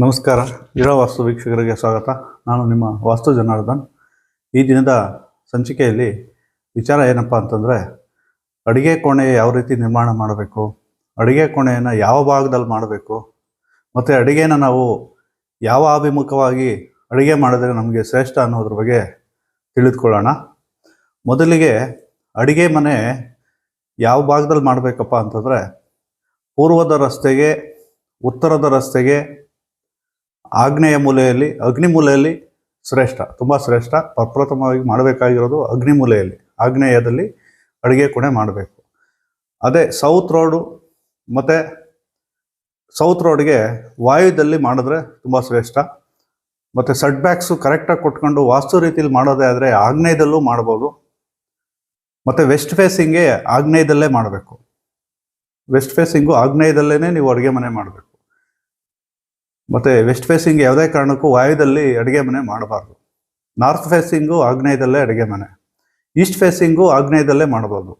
ನಮಸ್ಕಾರ. ಇರೋ ವಾಸ್ತು ವೀಕ್ಷಕರಿಗೆ ಸ್ವಾಗತ. ನಾನು ನಿಮ್ಮ ವಾಸ್ತು ಜನಾರ್ದನ್. ಈ ದಿನದ ಸಂಚಿಕೆಯಲ್ಲಿ ವಿಚಾರ ಏನಪ್ಪ ಅಂತಂದರೆ, ಅಡುಗೆ ಕೋಣೆ ಯಾವ ರೀತಿ ನಿರ್ಮಾಣ ಮಾಡಬೇಕು, ಅಡುಗೆ ಕೋಣೆಯನ್ನು ಯಾವ ಭಾಗದಲ್ಲಿ ಮಾಡಬೇಕು, ಮತ್ತು ಅಡುಗೆನ ನಾವು ಯಾವ ಅಭಿಮುಖವಾಗಿ ಅಡುಗೆ ಮಾಡಿದ್ರೆ ನಮಗೆ ಶ್ರೇಷ್ಠ ಅನ್ನೋದ್ರ ಬಗ್ಗೆ ತಿಳಿದುಕೊಳ್ಳೋಣ. ಮೊದಲಿಗೆ ಅಡುಗೆ ಮನೆ ಯಾವ ಭಾಗದಲ್ಲಿ ಮಾಡಬೇಕಪ್ಪ ಅಂತಂದರೆ, ಪೂರ್ವದ ರಸ್ತೆಗೆ, ಉತ್ತರದ ರಸ್ತೆಗೆ ಆಗ್ನೇಯ ಮೂಲೆಯಲ್ಲಿ, ಅಗ್ನಿ ಮೂಲೆಯಲ್ಲಿ ಶ್ರೇಷ್ಠ, ತುಂಬ ಶ್ರೇಷ್ಠ, ಪ್ರಪ್ರಥಮವಾಗಿ ಮಾಡಬೇಕಾಗಿರೋದು ಅಗ್ನಿ ಮೂಲೆಯಲ್ಲಿ, ಆಗ್ನೇಯದಲ್ಲಿ ಅಡುಗೆ ಕೋಣೆ ಮಾಡಬೇಕು. ಅದೇ ಸೌತ್ ರೋಡು ಮತ್ತು ಸೌತ್ ರೋಡ್ಗೆ ವಾಯುದಲ್ಲಿ ಮಾಡಿದ್ರೆ ತುಂಬ ಶ್ರೇಷ್ಠ. ಮತ್ತು ಸಟ್ ಬ್ಯಾಕ್ಸು ಕರೆಕ್ಟಾಗಿ ಕೊಟ್ಕೊಂಡು ವಾಸ್ತು ರೀತಿಯಲ್ಲಿ ಮಾಡೋದೇ ಆದರೆ ಆಗ್ನೇಯದಲ್ಲೂ ಮಾಡ್ಬೋದು. ಮತ್ತು ವೆಸ್ಟ್ ಫೇಸಿಂಗ್ಗೆ ಆಗ್ನೇಯದಲ್ಲೇ ಮಾಡಬೇಕು. ವೆಸ್ಟ್ ಫೇಸಿಂಗು ಆಗ್ನೇಯದಲ್ಲೇ ನೀವು ಅಡುಗೆ ಮನೆ ಮಾಡಬೇಕು. ಮತ್ತು ವೆಸ್ಟ್ ಫೇಸಿಂಗ್ ಯಾವುದೇ ಕಾರಣಕ್ಕೂ ವಾಯುದಲ್ಲಿ ಅಡುಗೆ ಮನೆ ಮಾಡಬಾರ್ದು. ನಾರ್ತ್ ಫೇಸಿಂಗು ಆಗ್ನೇಯದಲ್ಲೇ ಅಡುಗೆ ಮನೆ. ಈಸ್ಟ್ ಫೇಸಿಂಗು ಆಗ್ನೇಯದಲ್ಲೇ ಮಾಡ್ಬೋದು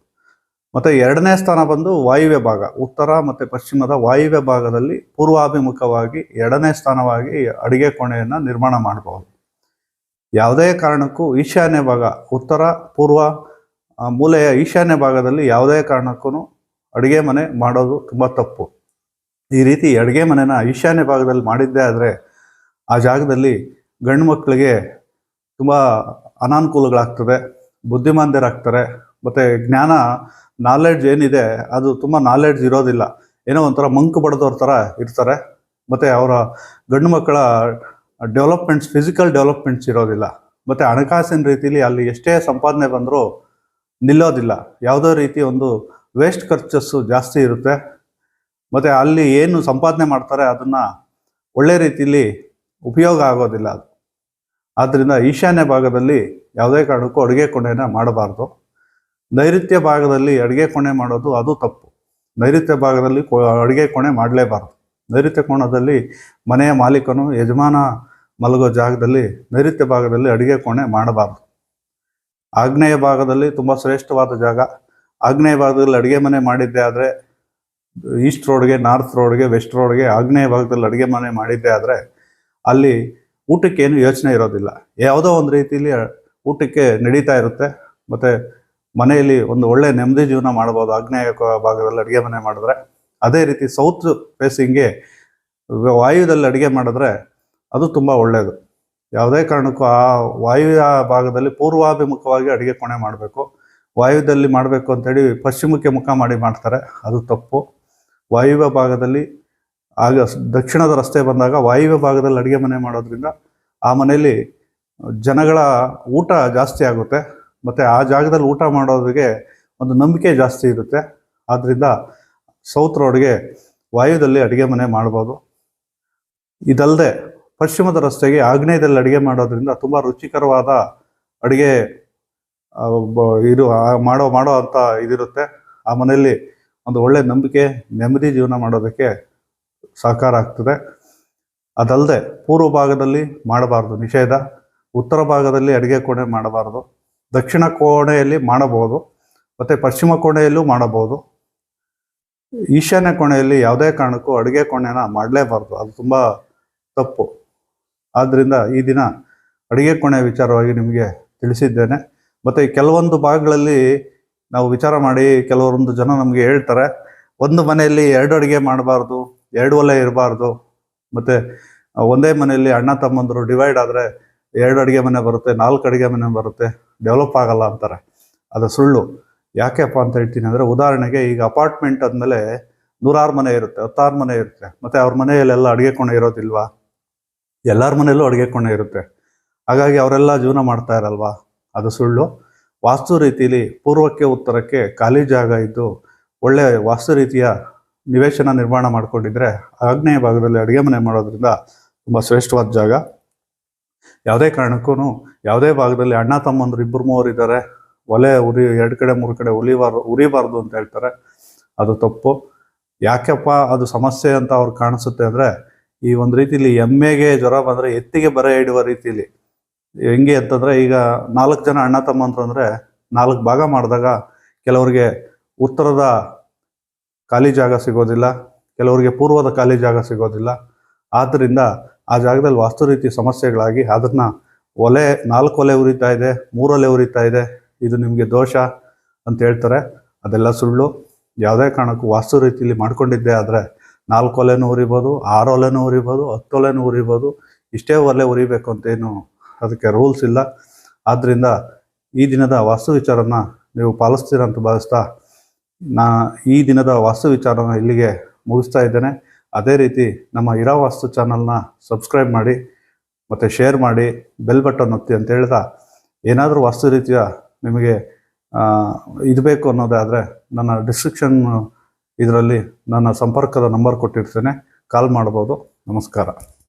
ಮತ್ತು ಎರಡನೇ ಸ್ಥಾನ ಬಂದು ವಾಯುವ್ಯ ಭಾಗ. ಉತ್ತರ ಮತ್ತು ಪಶ್ಚಿಮದ ವಾಯುವ್ಯ ಭಾಗದಲ್ಲಿ ಪೂರ್ವಾಭಿಮುಖವಾಗಿ ಎರಡನೇ ಸ್ಥಾನವಾಗಿ ಅಡುಗೆ ಕೋಣೆಯನ್ನು ನಿರ್ಮಾಣ ಮಾಡಬಹುದು. ಯಾವುದೇ ಕಾರಣಕ್ಕೂ ಈಶಾನ್ಯ ಭಾಗ, ಉತ್ತರ, ಪೂರ್ವ ಮೂಲೆಯ ಈಶಾನ್ಯ ಭಾಗದಲ್ಲಿ ಯಾವುದೇ ಕಾರಣಕ್ಕೂ ಅಡುಗೆ ಮನೆ ಮಾಡೋದು ತುಂಬ ತಪ್ಪು. ಈ ರೀತಿ ಅಡುಗೆ ಮನೆನ ಈಶಾನ್ಯ ಭಾಗದಲ್ಲಿ ಮಾಡಿದ್ದೇ ಆದರೆ ಆ ಜಾಗದಲ್ಲಿ ಗಂಡು ಮಕ್ಕಳಿಗೆ ತುಂಬ ಅನಾನುಕೂಲಗಳಾಗ್ತದೆ, ಬುದ್ಧಿಮಾಂದ್ಯರಾಗ್ತಾರೆ, ಮತ್ತು ಜ್ಞಾನ ನಾಲೆಡ್ಜ್ ಏನಿದೆ, ಅದು ತುಂಬ ನಾಲೆಡ್ಜ್ ಇರೋದಿಲ್ಲ. ಏನೋ ಒಂಥರ ಮಂಕು ಬಡ್ದವ್ರ ಥರ ಇರ್ತಾರೆ, ಮತ್ತು ಅವರ ಗಂಡು ಮಕ್ಕಳ ಡೆವಲಪ್ಮೆಂಟ್ಸ್ ಫಿಸಿಕಲ್ ಡೆವಲಪ್ಮೆಂಟ್ಸ್ ಇರೋದಿಲ್ಲ. ಮತ್ತು ಹಣಕಾಸಿನ ರೀತಿಯಲ್ಲಿ ಅಲ್ಲಿ ಎಷ್ಟೇ ಸಂಪಾದನೆ ಬಂದರೂ ನಿಲ್ಲೋದಿಲ್ಲ. ಯಾವುದೋ ರೀತಿ ಒಂದು ವೇಸ್ಟ್ ಖರ್ಚಸ್ಸು ಜಾಸ್ತಿ ಇರುತ್ತೆ. ಮತ್ತು ಅಲ್ಲಿ ಏನು ಸಂಪಾದನೆ ಮಾಡ್ತಾರೆ ಅದನ್ನು ಒಳ್ಳೆ ರೀತಿಯಲ್ಲಿ ಉಪಯೋಗ ಆಗೋದಿಲ್ಲ ಅದು. ಆದ್ದರಿಂದ ಈಶಾನ್ಯ ಭಾಗದಲ್ಲಿ ಯಾವುದೇ ಕಾರಣಕ್ಕೂ ಅಡುಗೆ ಕೋಣೆನ ಮಾಡಬಾರ್ದು. ನೈಋತ್ಯ ಭಾಗದಲ್ಲಿ ಅಡುಗೆ ಕೋಣೆ ಮಾಡೋದು ಅದು ತಪ್ಪು. ನೈಋತ್ಯ ಭಾಗದಲ್ಲಿ ಅಡುಗೆ ಕೋಣೆ ಮಾಡಲೇಬಾರ್ದು. ನೈಋತ್ಯ ಕೋಣದಲ್ಲಿ ಮನೆಯ ಮಾಲೀಕನು, ಯಜಮಾನ ಮಲಗೋ ಜಾಗದಲ್ಲಿ ನೈಋತ್ಯ ಭಾಗದಲ್ಲಿ ಅಡುಗೆ ಕೋಣೆ ಮಾಡಬಾರ್ದು. ಆಗ್ನೇಯ ಭಾಗದಲ್ಲಿ ತುಂಬ ಶ್ರೇಷ್ಠವಾದ ಜಾಗ. ಆಗ್ನೇಯ ಭಾಗದಲ್ಲಿ ಅಡುಗೆ ಮನೆ ಮಾಡಿದ್ದೆ ಆದರೆ ಈಸ್ಟ್ ರೋಡ್ಗೆ ನಾರ್ತ್ ರೋಡ್ಗೆ ವೆಸ್ಟ್ ರೋಡ್ಗೆ ಆಗ್ನೇಯ ಭಾಗದಲ್ಲಿ ಅಡುಗೆ ಮನೆ ಮಾಡಿದ್ದೆ ಆದರೆ ಅಲ್ಲಿ ಊಟಕ್ಕೆ ಏನು ಯೋಚನೆ ಇರೋದಿಲ್ಲ. ಯಾವುದೋ ಒಂದು ರೀತಿಯಲ್ಲಿ ಊಟಕ್ಕೆ ನಡೀತಾ ಇರುತ್ತೆ. ಮತ್ತು ಮನೆಯಲ್ಲಿ ಒಂದು ಒಳ್ಳೆ ನೆಮ್ಮದಿ ಜೀವನ ಮಾಡ್ಬೋದು. ಆಗ್ನೇಯ ಭಾಗದಲ್ಲಿ ಅಡುಗೆ ಮನೆ ಮಾಡಿದ್ರೆ. ಅದೇ ರೀತಿ ಸೌತ್ ಫೇಸಿಂಗ್ಗೆ ವಾಯುದಲ್ಲಿ ಅಡುಗೆ ಮಾಡಿದ್ರೆ ಅದು ತುಂಬ ಒಳ್ಳೆಯದು ಯಾವುದೇ ಕಾರಣಕ್ಕೂ ಆ ವಾಯುವ್ಯ ಭಾಗದಲ್ಲಿ ಪೂರ್ವಾಭಿಮುಖವಾಗಿ ಅಡುಗೆ ಕೋಣೆ ಮಾಡಬೇಕು. ವಾಯುದಲ್ಲಿ ಮಾಡಬೇಕು ಅಂತೇಳಿ ಪಶ್ಚಿಮಕ್ಕೆ ಮುಖ ಮಾಡಿ ಮಾಡ್ತಾರೆ. ಅದು ತಪ್ಪು. ವಾಯುವ್ಯ ಭಾಗದಲ್ಲಿ ಆಗ ದಕ್ಷಿಣದ ರಸ್ತೆ ಬಂದಾಗ ವಾಯುವ್ಯ ಭಾಗದಲ್ಲಿ ಅಡುಗೆ ಮನೆ ಮಾಡೋದ್ರಿಂದ ಆ ಮನೆಯಲ್ಲಿ ಜನಗಳ ಊಟ ಜಾಸ್ತಿ ಆಗುತ್ತೆ. ಮತ್ತು ಆ ಜಾಗದಲ್ಲಿ ಊಟ ಮಾಡೋರಿಗೆ ಒಂದು ನಂಬಿಕೆ ಜಾಸ್ತಿ ಇರುತ್ತೆ. ಆದ್ದರಿಂದ ಸೌತ್ ರೋಡ್ಗೆ ವಾಯುದಲ್ಲಿ ಅಡುಗೆ ಮನೆ ಮಾಡ್ಬೋದು. ಇದಲ್ಲದೆ ಪಶ್ಚಿಮದ ರಸ್ತೆಗೆ ಆಗ್ನೇಯದಲ್ಲಿ ಅಡುಗೆ ಮಾಡೋದ್ರಿಂದ ತುಂಬ ರುಚಿಕರವಾದ ಅಡುಗೆ ಇದು ಮಾಡೋ ಮಾಡೋ ಅಂತ ಇದಿರುತ್ತೆ. ಆ ಮನೆಯಲ್ಲಿ ಒಂದು ಒಳ್ಳೆ ನಂಬಿಕೆ, ನೆಮ್ಮದಿ ಜೀವನ ಮಾಡೋದಕ್ಕೆ ಸಹಕಾರ ಆಗ್ತದೆ. ಅದಲ್ಲದೆ ಪೂರ್ವ ಭಾಗದಲ್ಲಿ ಮಾಡಬಾರ್ದು ನಿಷೇಧ, ಉತ್ತರ ಭಾಗದಲ್ಲಿ ಅಡುಗೆ ಕೋಣೆ ಮಾಡಬಾರ್ದು, ದಕ್ಷಿಣ ಕೋಣೆಯಲ್ಲಿ ಮಾಡಬಹುದು, ಮತ್ತು ಪಶ್ಚಿಮ ಕೋಣೆಯಲ್ಲೂ ಮಾಡಬಹುದು. ಈಶಾನ್ಯ ಕೋಣೆಯಲ್ಲಿ ಯಾವುದೇ ಕಾರಣಕ್ಕೂ ಅಡುಗೆ ಕೋಣೆನ ಮಾಡಲೇಬಾರ್ದು, ಅದು ತುಂಬ ತಪ್ಪು. ಆದ್ದರಿಂದ ಈ ದಿನ ಅಡುಗೆ ಕೋಣೆ ವಿಚಾರವಾಗಿ ನಿಮಗೆ ತಿಳಿಸಿದ್ದೇನೆ. ಮತ್ತು ಕೆಲವೊಂದು ಭಾಗಗಳಲ್ಲಿ ನಾವು ವಿಚಾರ ಮಾಡಿ ಕೆಲವೊಂದು ಜನ ನಮಗೆ ಹೇಳ್ತಾರೆ, ಒಂದು ಮನೆಯಲ್ಲಿ ಎರಡು ಅಡುಗೆ ಮಾಡಬಾರ್ದು, ಎರಡು ಒಲೆ ಇರಬಾರ್ದು, ಮತ್ತು ಒಂದೇ ಮನೆಯಲ್ಲಿ ಅಣ್ಣ ತಮ್ಮಂದರು ಡಿವೈಡ್ ಆದರೆ ಎರಡು ಅಡುಗೆ ಮನೆ ಬರುತ್ತೆ, ನಾಲ್ಕು ಅಡುಗೆ ಮನೆ ಬರುತ್ತೆ ಡೆವಲಪ್ ಆಗಲ್ಲ ಅಂತಾರೆ. ಅದು ಸುಳ್ಳು. ಯಾಕೆಪ್ಪ ಅಂತ ಹೇಳ್ತೀನಿ ಅಂದರೆ ಉದಾಹರಣೆಗೆ ಈಗ ಅಪಾರ್ಟ್ಮೆಂಟ್ ಆದಮೇಲೆ ನೂರಾರು ಮನೆ ಇರುತ್ತೆ, ಹತ್ತಾರು ಮನೆ ಇರುತ್ತೆ, ಮತ್ತು ಅವ್ರ ಮನೆಯಲ್ಲೆಲ್ಲ ಅಡುಗೆ ಕೋಣೆ ಇರೋದಿಲ್ವಾ? ಎಲ್ಲರ ಮನೆಯಲ್ಲೂ ಅಡುಗೆ ಕೋಣೆ ಇರುತ್ತೆ. ಹಾಗಾಗಿ ಅವರೆಲ್ಲ ಜೀವನ ಮಾಡ್ತಾ ಇರಲ್ವಾ? ಅದು ಸುಳ್ಳು. ವಾಸ್ತು ರೀತಿಯಲ್ಲಿ ಪೂರ್ವಕ್ಕೆ ಉತ್ತರಕ್ಕೆ ಖಾಲಿ ಜಾಗ ಇದ್ದು ಒಳ್ಳೆಯ ವಾಸ್ತು ರೀತಿಯ ನಿವೇಶನ ನಿರ್ಮಾಣ ಮಾಡಿಕೊಂಡಿದ್ರೆ ಆಗ್ನೇಯ ಭಾಗದಲ್ಲಿ ಅಡುಗೆ ಮನೆ ಮಾಡೋದ್ರಿಂದ ತುಂಬ ಶ್ರೇಷ್ಠವಾದ ಜಾಗ. ಯಾವುದೇ ಕಾರಣಕ್ಕೂ ಯಾವುದೇ ಭಾಗದಲ್ಲಿ ಅಣ್ಣ, ತಮ್ಮಂದ್ರು ಇಬ್ಬರು ಮೂವರು ಇದ್ದಾರೆ. ಒಲೆ ಉರಿ, ಎರಡು ಕಡೆ, ಮೂರು ಕಡೆ ಉಲಿಬಾರ್ದು ಉರಿಬಾರ್ದು ಅಂತ ಹೇಳ್ತಾರೆ. ಅದು ತಪ್ಪು. ಯಾಕೆಪ್ಪ ಅದು ಸಮಸ್ಯೆ ಅಂತ ಅವ್ರು ಕಾಣಿಸುತ್ತೆ ಅಂದರೆ ಈ ಒಂದು ರೀತಿಲಿ ಎಮ್ಮೆಗೆ ಜ್ವರ ಬಂದರೆ ಎತ್ತಿಗೆ ಬರ ಇಡುವ ರೀತಿಲಿ ಹೆಂಗೆ ಅಂತಂದರೆ ಈಗ ನಾಲ್ಕು ಜನ ಅಣ್ಣ ತಮ್ಮ ಅಂತಂದರೆ ನಾಲ್ಕು ಭಾಗ ಮಾಡಿದಾಗ ಕೆಲವರಿಗೆ ಉತ್ತರದ ಖಾಲಿ ಜಾಗ ಸಿಗೋದಿಲ್ಲ, ಕೆಲವರಿಗೆ ಪೂರ್ವದ ಖಾಲಿ ಜಾಗ ಸಿಗೋದಿಲ್ಲ. ಆದ್ದರಿಂದ ಆ ಜಾಗದಲ್ಲಿ ವಾಸ್ತು ರೀತಿ ಸಮಸ್ಯೆಗಳಾಗಿ ಅದನ್ನು ಒಲೆ, ನಾಲ್ಕು ಒಲೆ ಉರಿತಾ ಇದೆ ಮೂರೊಲೆ ಉರಿತಾ ಇದೆ, ಇದು ನಿಮಗೆ ದೋಷ ಅಂತ ಹೇಳ್ತಾರೆ. ಅದೆಲ್ಲ ಸುಳ್ಳು. ಯಾವುದೇ ಕಾರಣಕ್ಕೂ ವಾಸ್ತು ರೀತಿಯಲ್ಲಿ ಮಾಡ್ಕೊಂಡಿದ್ದೆ ಆದರೆ ನಾಲ್ಕು ಒಲೆನೂ ಉರಿಬೋದು, ಆರು ಒಲೆನೂ ಉರಿಬೋದು, ಹತ್ತು ಒಲೆನೂ ಉರಿಬೋದು, ಇಷ್ಟೇ ಒಲೆ ಉರಿಬೇಕು ಅಂತೇನು ಅದಕ್ಕೆ ರೂಲ್ಸ್ ಇಲ್ಲ. ಆದ್ದರಿಂದ ಈ ದಿನದ ವಾಸ್ತು ವಿಚಾರನ ನೀವು ಪಾಲಿಸ್ತೀರ ಅಂತ ಭಾವಿಸ್ತಾ ನಾ ಈ ದಿನದ ವಾಸ್ತು ವಿಚಾರನ ಇಲ್ಲಿಗೆ ಮುಗಿಸ್ತಾ ಇದ್ದೇನೆ. ಅದೇ ರೀತಿ ನಮ್ಮ ಇರಾ ವಾಸ್ತು ಚಾನಲ್ನ ಸಬ್ಸ್ಕ್ರೈಬ್ ಮಾಡಿ, ಮತ್ತು ಶೇರ್ ಮಾಡಿ ಬೆಲ್ ಬಟನ್ ಒತ್ತಿ ಅಂತ ಹೇಳ್ತಾ ಏನಾದರೂ ವಾಸ್ತು ರೀತಿಯ ನಿಮಗೆ ಇದು ಬೇಕು ಅನ್ನೋದಾದರೆ ನನ್ನ ಡಿಸ್ಕ್ರಿಪ್ಷನ್ ಇದರಲ್ಲಿ ನನ್ನ ಸಂಪರ್ಕದ ನಂಬರ್ ಕೊಟ್ಟಿರ್ತೇನೆ. ಕಾಲ್ ಮಾಡ್ಬೋದು ನಮಸ್ಕಾರ.